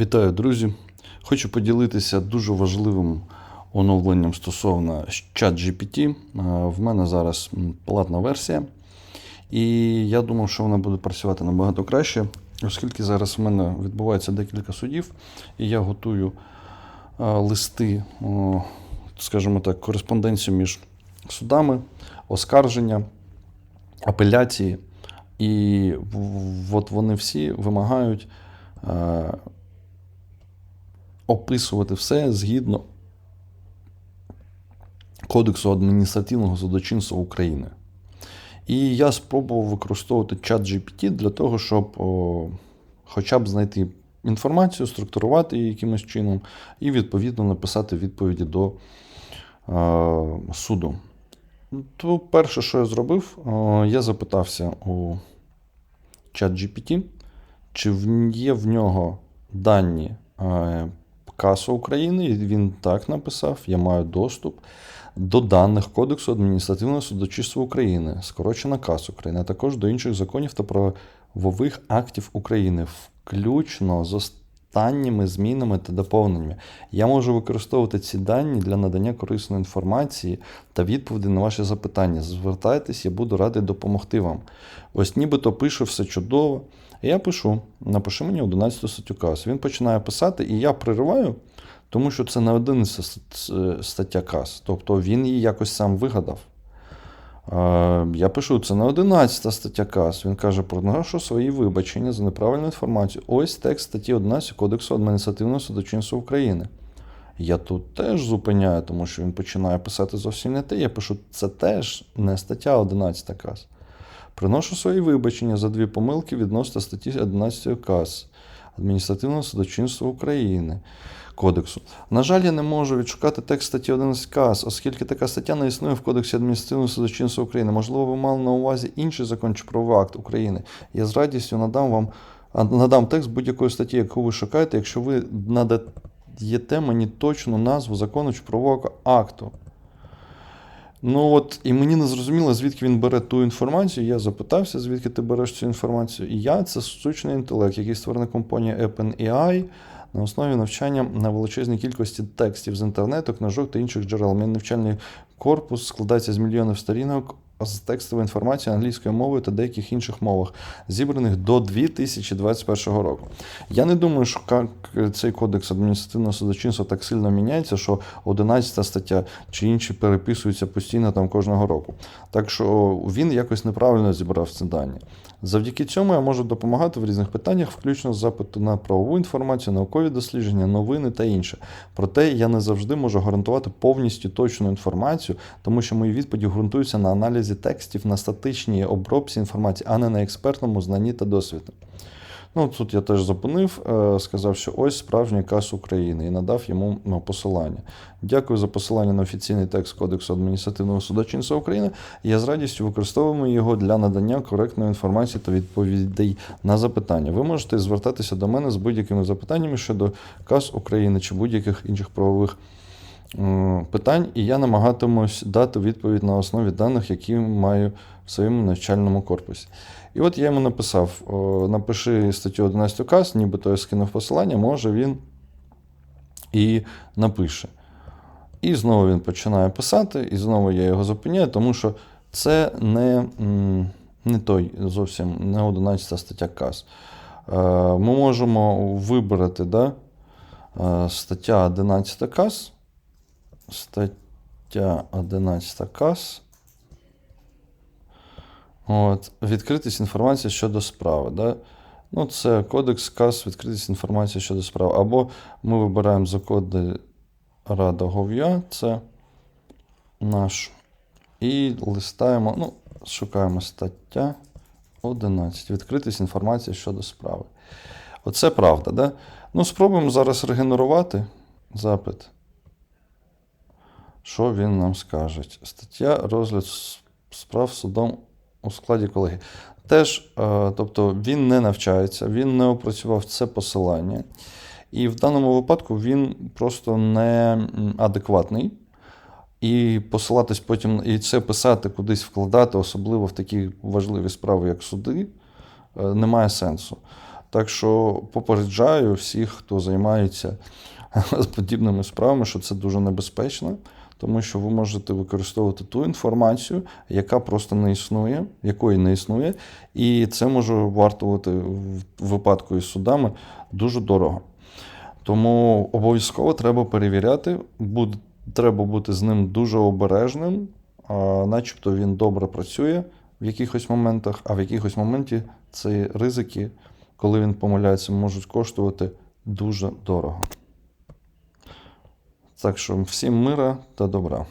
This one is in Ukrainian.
Вітаю, друзі! Хочу поділитися дуже важливим оновленням стосовно ChatGPT. Е, В мене зараз платна версія, і я думав, що вона буде працювати набагато краще, оскільки зараз в мене відбувається декілька судів, і я готую е, листи, скажімо так, кореспонденцію між судами, оскарження, апеляції. І от вони всі вимагають е, описувати все згідно Кодексу адміністративного судочинства України. І я спробував використовувати чат GPT для того, щоб о, хоча б знайти інформацію, структурувати її якимось чином і відповідно написати відповіді до е, суду. То перше, що я зробив, е, я запитався у чат GPT, чи є в нього дані е, КАСу України, і він так написав: я маю доступ до даних Кодексу адміністративного судочинства України, скорочена КАС України, а також до інших законів та правових актів України, включно з останніми змінами та доповненнями. Я можу використовувати ці дані для надання корисної інформації та відповіді на ваші запитання. Звертайтесь, я буду радий допомогти вам. Ось нібито пише все чудово. Я пишу, напиши мені 11 статтю КАС. Він починає писати, і я пририваю, тому що це не 11 стаття КАС. Тобто він її якось сам вигадав. Я пишу, це не 11 стаття КАС. Він каже, проношу свої вибачення за неправильну інформацію. Ось текст статті 11 Кодексу адміністративного судочинства України. Я тут теж зупиняю, тому що він починає писати зовсім не те. Я пишу, це теж не стаття 11 КАС. Приношу свої вибачення за дві помилки відносно статті 11 КАС Адміністративного судочинства України Кодексу. На жаль, я не можу відшукати текст статті 11 КАС, оскільки така стаття не існує в Кодексі адміністративного судочинства України. Можливо, ви мали на увазі інший закон чи правовий акт України. Я з радістю надам вам надам текст будь-якої статті, яку ви шукаєте, якщо ви надаєте мені точну назву закону чи правового акту. Ну от, і мені не зрозуміло, звідки він бере ту інформацію. Я запитався, звідки ти береш цю інформацію. І я це штучний інтелект, який створений компанією OpenAI на основі навчання на величезній кількості текстів з інтернету, книжок та інших джерел. Мій навчальний корпус складається з мільйонів сторінок з текстової інформації англійською мовою та деяких інших мовах, зібраних до 2021 року. Я не думаю, що цей кодекс адміністративного судочинства так сильно міняється, що 11 стаття чи інші переписуються постійно там кожного року. Так що він якось неправильно зібрав ці дані. Завдяки цьому я можу допомагати в різних питаннях, включно з запиту на правову інформацію, наукові дослідження, новини та інше. Проте я не завжди можу гарантувати повністю точну інформацію, тому що мої відповіді ґрунтуються на аналізі текстів, на статичній обробці інформації, а не на експертному знанні та досвіді. Ну, тут я теж зупинив, е, сказав, що ось справжній кас України і надав йому ну, посилання. Дякую за посилання на офіційний текст Кодексу адміністративного судочинства України. Я з радістю використовуємо його для надання коректної інформації та відповідей на запитання. Ви можете звертатися до мене з будь-якими запитаннями щодо кас України чи будь-яких інших правових питань, і я намагатимусь дати відповідь на основі даних, які маю в своєму навчальному корпусі. І от я йому написав: напиши статтю 11 КАС, нібито я скинув посилання, може він і напише. І знову він починає писати, і знову я його зупиняю, тому що це не, не той зовсім не 11 стаття КАС. Е, Ми можемо вибрати да, е, стаття 11 КАС. Стаття 11 КАС. От, відкритість інформації щодо справи. Да? Ну, це кодекс КАС, відкритість інформації щодо справи. Або ми вибираємо закони Рада Гов'я, це наш. І листаємо, ну, шукаємо стаття 11. Відкритість інформації щодо справи. Оце правда, да? Ну, спробуємо зараз регенерувати запит. Що він нам скаже? Стаття розгляд справ судом у складі колеги. Теж, е, тобто, він не навчається, він не опрацював це посилання. І в даному випадку він просто не м, адекватний. І посилатись потім, і це писати кудись вкладати, особливо в такі важливі справи, як суди, е, немає сенсу. Так що попереджаю всіх, хто займається подібними справами, що це дуже небезпечно, тому що ви можете використовувати ту інформацію, яка просто не існує, якої не існує, і це може вартувати в випадку із судами дуже дорого. Тому обов'язково треба перевіряти, буде, треба бути з ним дуже обережним, начебто він добре працює в якихось моментах, а в якихось моменті ці ризики, коли він помиляється, можуть коштувати дуже дорого. Так що всім мира та добра.